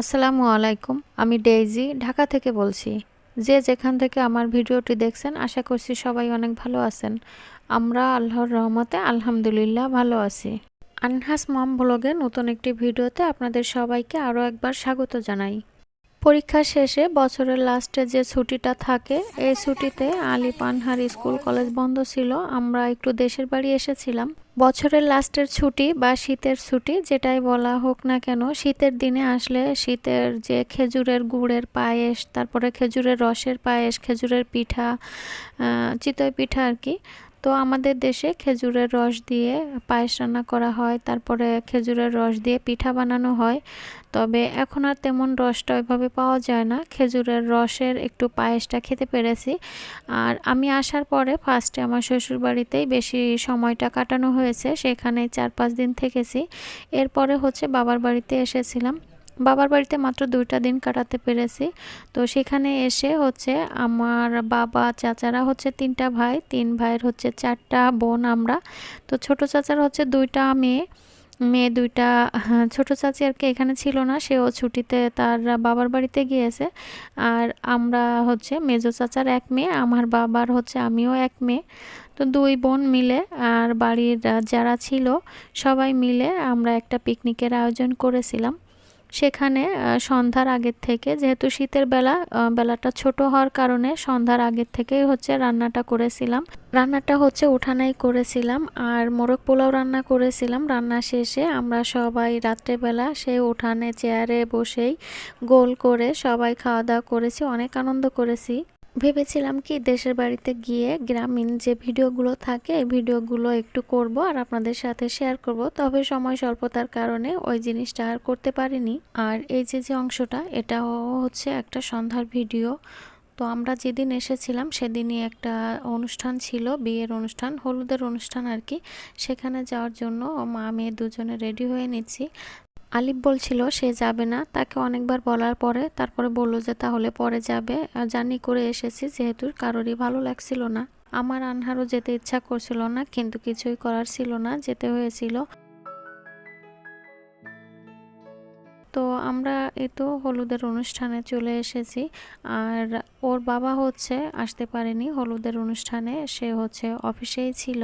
আসসালামু আলাইকুম, আমি ডেইজি, ঢাকা থেকে বলছি। যে যেখান থেকে আমার ভিডিওটি দেখছেন, আশা করছি সবাই অনেক ভালো আছেন। আমরা আল্লাহর রহমতে আলহামদুলিল্লাহ ভালো আছি। আনহাস মম ব্লগে নতুন একটি ভিডিওতে আপনাদের সবাইকে আরও একবার স্বাগত জানাই। পরীক্ষা শেষে বছরের লাস্টে যে ছুটিটা থাকে, এই ছুটিতে আলী পানহার স্কুল কলেজ বন্ধ ছিল। আমরা একটু দেশের বাড়ি এসেছিলাম। বছরের লাস্টের ছুটি বা শীতের ছুটি, যেটাই বলা হোক না কেন, শীতের দিনে আসলে শীতের যে খেজুরের গুড়ের পায়েস, তারপরে খেজুরের রসের পায়েস, খেজুরের পিঠা চিতই পিঠা আর কি তো আমাদের দেশে খেজুরের রস দিয়ে পায়েস রান্না করা হয়, তারপরে খেজুরের রস দিয়ে পিঠা বানানো হয়। তবে এখন আর তেমন রসটা ওইভাবে পাওয়া যায় না। খেজুরের রসের একটু পায়েসটা খেতে পেরেছি। আর আমি আসার পরে ফার্স্টে আমার শ্বশুর বাড়িতেই বেশি সময়টা কাটানো হয়েছে সেখানে চার পাঁচ দিন থেকেছি। এরপরে হচ্ছে বাবার বাড়িতে এসেছিলাম। বাবার বাড়িতে মাত্র দুইটা দিন কাটাতে পেরেছি। তো সেখানে এসে হচ্ছে আমার বাবা, চাচারা হচ্ছে তিনটা ভাই, তিন ভাইয়ের হচ্ছে চারটা বোন আমরা। তো ছোট চাচার হচ্ছে দুইটা মেয়ে মেয়ে দুইটা, ছোট চাচি আর কি এখানে ছিল না, সেও ছুটিতে তার বাবার বাড়িতে গিয়েছে। আর আমরা হচ্ছে মেজো চাচার এক মেয়ে, আমার বাবার হচ্ছে আমিও এক মেয়ে। তো দুই বোন মিলে আর বাড়ির যারা ছিল সবাই মিলে আমরা একটা পিকনিকের আয়োজন করেছিলাম। সেখানে সন্ধ্যার আগের থেকে, যেহেতু শীতের বেলা বেলাটা ছোট হওয়ার কারণে সন্ধ্যার আগের থেকেই হচ্ছে রান্নাটা করেছিলাম। রান্নাটা হচ্ছে উঠানাই করেছিলাম আর মোরগ পোলাও রান্না করেছিলাম। রান্না শেষে আমরা সবাই রাত্রেবেলা সেই উঠানে চেয়ারে বসেই গোল করে সবাই খাওয়া দাওয়া করেছি। অনেক আনন্দ করেছি। ভেবেছিলাম কি দেশের বাড়িতে গিয়ে গ্রামীণ যে ভিডিওগুলো থাকে, এই ভিডিওগুলো একটু করব আর আপনাদের সাথে শেয়ার করব। তবে সময় স্বল্পতার কারণে ওই জিনিসটা আর করতে পারিনি। আর এই যে যে অংশটা এটা হচ্ছে একটা সন্ধ্যার ভিডিও। তো আমরা যেদিন এসেছিলাম, সেদিনই একটা অনুষ্ঠান ছিল, বিয়ের অনুষ্ঠান, হলুদের অনুষ্ঠান আর কি। সেখানে যাওয়ার জন্য মা, মেয়ে দুজনে রেডি হয়ে নিচ্ছি। আলিফ বলছিল, সে যাবে না। তাকে অনেকবার বলার পরে তারপরে বলল যে, তাহলে পরে যাবে। জার্নি করে এসেছি, যেহেতু কারোরই ভালো লাগছিল না। আমার আনহারও যেতে ইচ্ছা করছিল না, কিন্তু কিছুই করার ছিল না, যেতে হয়েছিল। তো আমরা এই তো হলুদের অনুষ্ঠানে চলে এসেছি। আর ওর বাবা হচ্ছে, আসতে পারেনি হলুদের অনুষ্ঠানে, সে হচ্ছে অফিসেই ছিল।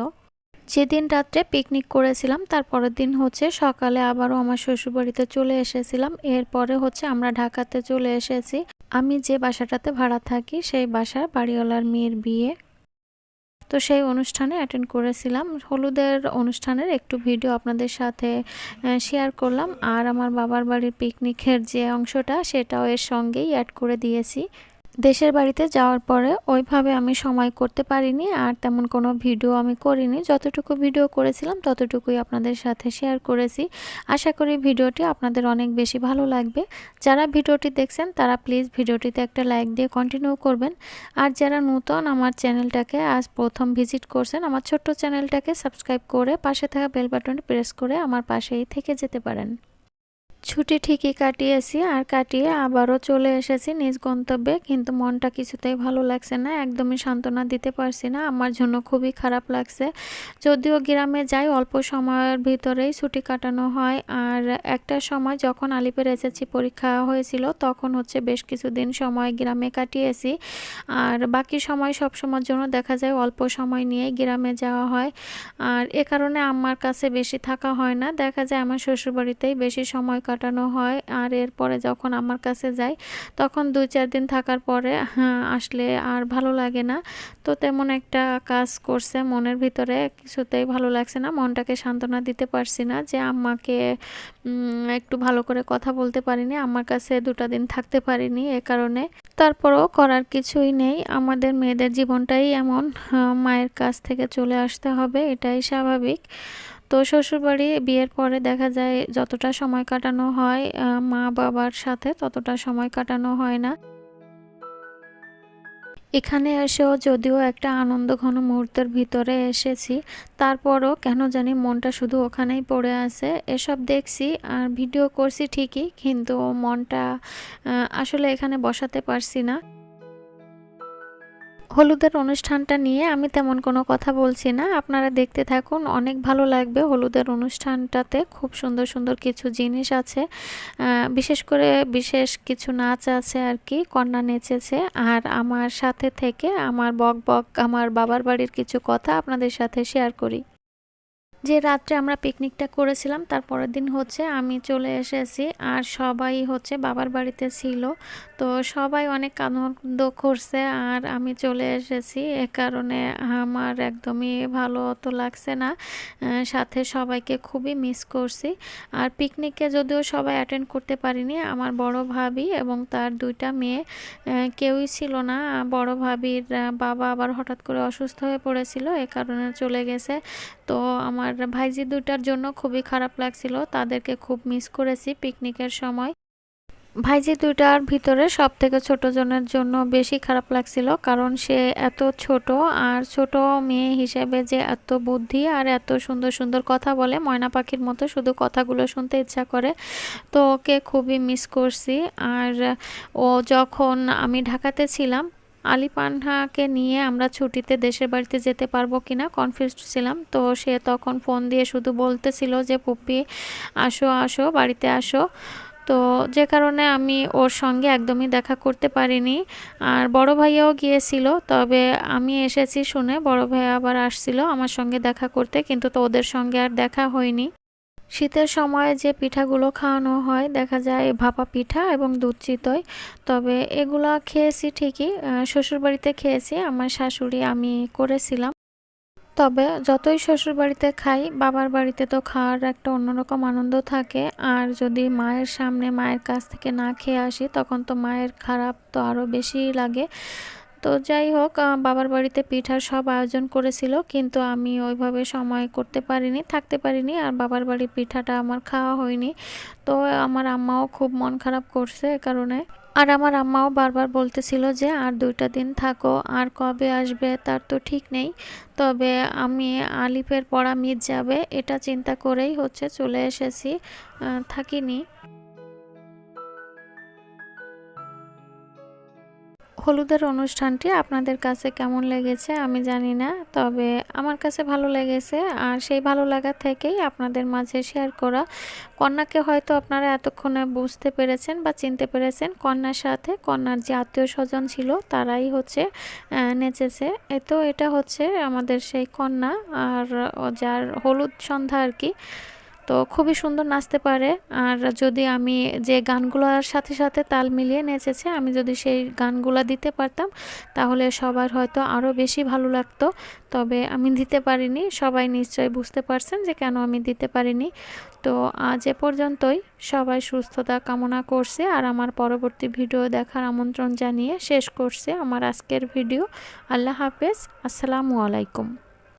যেদিন রাত্রে পিকনিক করেছিলাম তারপরের দিন হচ্ছে সকালে আবারও আমার শ্বশুরবাড়িতে চলে এসেছিলাম। এরপরে হচ্ছে আমরা ঢাকাতে চলে এসেছি। আমি যে বাসাটাতে ভাড়া থাকি, সেই বাসার বাড়িওয়ালার মেয়ের বিয়ে। তো সেই অনুষ্ঠানে অ্যাটেন্ড করেছিলাম। হলুদের অনুষ্ঠানের একটু ভিডিও আপনাদের সাথে শেয়ার করলাম। আর আমার বাবার বাড়ির পিকনিকের যে অংশটা, সেটাও এর সঙ্গেই অ্যাড করে দিয়েছি। দেশের বাড়িতে যাওয়ার পরে ওইভাবে আমি সময় করতে পারিনি আর তেমন কোনো ভিডিও আমি করিনি। যতটুকু ভিডিও করেছিলাম, ততটুকুই আপনাদের সাথে শেয়ার করেছি। আশা করি ভিডিওটি আপনাদের অনেক বেশি ভালো লাগবে। যারা ভিডিওটি দেখছেন, তারা প্লিজ ভিডিওটিতে একটা লাইক দিয়ে কন্টিনিউ করবেন। আর যারা নতুন, আমার চ্যানেলটাকে আজ প্রথম ভিজিট করছেন, আমার ছোট্ট চ্যানেলটাকে সাবস্ক্রাইব করে পাশে থাকা বেল বাটনটি প্রেস করে আমার পাশেই থেকে যেতে পারেন। ছুটি ঠিকই কাটিয়েছি আর কাটিয়ে আবারও চলে এসেছি নিজ গন্তব্যে, কিন্তু মনটা কিছুতেই ভালো লাগছে না, একদমই সান্ত্বনা দিতে পারছি না, আমার জন্য খুবই খারাপ লাগছে। যদিও গ্রামে যাই, অল্প সময়ের ভিতরেই ছুটি কাটানো হয়, আর একটা সময় যখন আলিপের এসএসসি পরীক্ষা হয়েছিল, তখন হচ্ছে বেশ কিছুদিন সময় গ্রামে কাটিয়েছি, আর বাকি সময় সব সময়ের জন্য দেখা যায় অল্প সময় নিয়েই গ্রামে যাওয়া হয়, আর এ কারণে আমার কাছে বেশি থাকা হয় না, দেখা যায় আমার শ্বশুরবাড়িতেই বেশি সময় কাটানো হয়। আর এরপরে যখন আমার কাছে যাই তখন দুই চার দিন থাকার পরে হ্যাঁ, আসলে আর ভালো লাগে না। তো তেমন একটা কাজ করছে মনের ভিতরে কিছুতেই ভালো লাগছে না মনটাকে সান্ত্বনা দিতে পারছি না যে আমাকে একটু ভালো করে কথা বলতে পারিনি আমার কাছে দুটা দিন থাকতে পারিনি এ কারণে। তারপরও করার কিছুই নেই আমাদের মেয়েদের জীবনটাই এমন মায়ের কাছ থেকে চলে আসতে হবে এটাই স্বাভাবিক। তো শ্বশুরবাড়ি বিয়ের পরে দেখা যায় যতটা সময় কাটানো হয় মা বাবার সাথে ততটা সময় কাটানো হয় না। এখানে এসেও যদিও একটা আনন্দ ঘন মুহূর্তের ভিতরে এসেছি, তারপরও কেন জানি মনটা শুধু ওখানেই পড়ে আছে। এসব দেখছি আর ভিডিও করছি ঠিকই, কিন্তু মনটা আসলে এখানে বসাতে পারছি না। হলুদের অনুষ্ঠানটা নিয়ে আমি তেমন কোনো কথা বলছি না। আপনারা দেখতে থাকুন, অনেক ভালো লাগবে হলুদের অনুষ্ঠানটাতে। খুব সুন্দর সুন্দর কিছু জিনিস আছে। বিশেষ করে বিশেষ কিছু নাচ আছে আর কি, কন্যা নেচেছে। আর আমার সাথে থেকে আমার বক বক, আমার বাবার বাড়ির কিছু কথা আপনাদের সাথে শেয়ার করি। যে রাত্রে আমরা পিকনিকটা করেছিলাম, তার পরের দিন হচ্ছে আমি চলে এসেছি আর সবাই হচ্ছে বাবার বাড়িতে ছিল। তো সবাই অনেক আনন্দ করছে আর আমি চলে এসেছি। এ কারণে আমার একদমই ভালো তো লাগছে না। সাথে সবাইকে খুবই মিস করছি। আর পিকনিকে যদিও সবাই অ্যাটেন্ড করতে পারিনি, আমার বড় ভাবি এবং তার দুইটা মেয়ে কেউই ছিল না। বড় ভাবির বাবা আবার হঠাৎ করে অসুস্থ হয়ে পড়েছিল, এ কারণে চলে গেছে। তো আমার ভাইজি দুটার জন্য খুবই খারাপ লাগছিল, তাদেরকে খুব মিস করেছি পিকনিকের সময়। ভাইজি দুইটার ভিতরে সব থেকে ছোট জনের জন্য বেশি খারাপ লাগছিল, কারণ সে এত ছোট আর ছোট মেয়ে হিসেবে যে এত বুদ্ধি আর এত সুন্দর সুন্দর কথা বলে, ময়না পাখির মতো শুধু কথাগুলো শুনতে ইচ্ছা করে, তো ওকে খুবই মিস করছি। আর ও যখন আমি ঢাকাতে ছিলাম আলি পানহাকে নিয়ে আমরা ছুটিতে দেশের বাড়িতে যেতে পারব কিনা কনফিউজড ছিলাম। তো সে তখন ফোন দিয়ে শুধু বলতেছিল যে, পুপ্পি, আসো আসো, বাড়িতে আসো। তো যে কারণে আমি ওর সঙ্গে একদমই দেখা করতে পারিনি। আর বড় ভাইয়াও গিয়েছিল, তবে আমি এসেছি শুনে বড় ভাইয়া আবার আসছিল আমার সঙ্গে দেখা করতে, কিন্তু তো ওদের সঙ্গে আর দেখা হয়নি। শীতের সময় যে পিঠাগুলো খাওয়ানো হয়, দেখা যায় ভাপা পিঠা এবং দুধ চিতই। তবে এগুলা খেয়েছি ঠিকই শ্বশুরবাড়িতে খেয়েছি, আমার শাশুড়ি আমি করেছিলাম। তবে যতই শ্বশুর বাড়িতে খাই, বাবার বাড়িতে তো খাওয়ার একটা অন্যরকম আনন্দ থাকে। আর যদি মায়ের সামনে মায়ের কাছ থেকে না খেয়ে আসি, তখন তো মায়ের খারাপ তো আরও বেশি লাগে। তো যাই হোক বাবার বাড়িতে পিঠার সব আয়োজন করেছিল, কিন্তু আমি ওইভাবে সময় করতে পারিনি, থাকতে পারিনি, আর বাবার বাড়ির পিঠাটা আমার খাওয়া হয়নি। তো আমার আম্মাও খুব মন খারাপ করছে এ কারণে। আর আমার আম্মাও বারবার বলতেছিল যে, আর দুইটা দিন থাকো, আর কবে আসবে তার তো ঠিক নেই। তবে আমি আলিফের পড়া মিট যাবে, এটা চিন্তা করেই হচ্ছে চলে এসেছি থাকিনি। হলুদের অনুষ্ঠানটি আপনাদের কাছে কেমন লেগেছে আমি জানি না, তবে আমার কাছে ভালো লেগেছে আর সেই ভালো লাগা থেকেই আপনাদের মাঝে শেয়ার করা। কন্যাকে হয়তো আপনারা এতক্ষণে বুঝতে পেরেছেন বা চিনতে পেরেছেন, কন্যার সাথে কন্যার যে আত্মীয় স্বজন ছিল তারাই হচ্ছে নেচেছে। এ তো এটা হচ্ছে আমাদের সেই কন্যা আর যার হলুদ সন্ধ্যা আর কি তো খুবই সুন্দর নাচতে পারে। আর যদি আমি যে গানগুলোর সাথে সাথে তাল মিলিয়ে নেচেছে, আমি যদি সেই গানগুলো দিতে পারতাম, তাহলে সবার হয়তো আরও বেশি ভালো লাগতো। তবে আমি দিতে পারিনি, সবাই নিশ্চয়ই বুঝতে পারছেন যে কেন আমি দিতে পারিনি। তো আজ এ পর্যন্তই, সবাই সুস্থতা কামনা করছে আর আমার পরবর্তী ভিডিও দেখার আমন্ত্রণ জানিয়ে শেষ করছে আমার আজকের ভিডিও। আল্লাহ হাফেজ, আসসালামু আলাইকুম।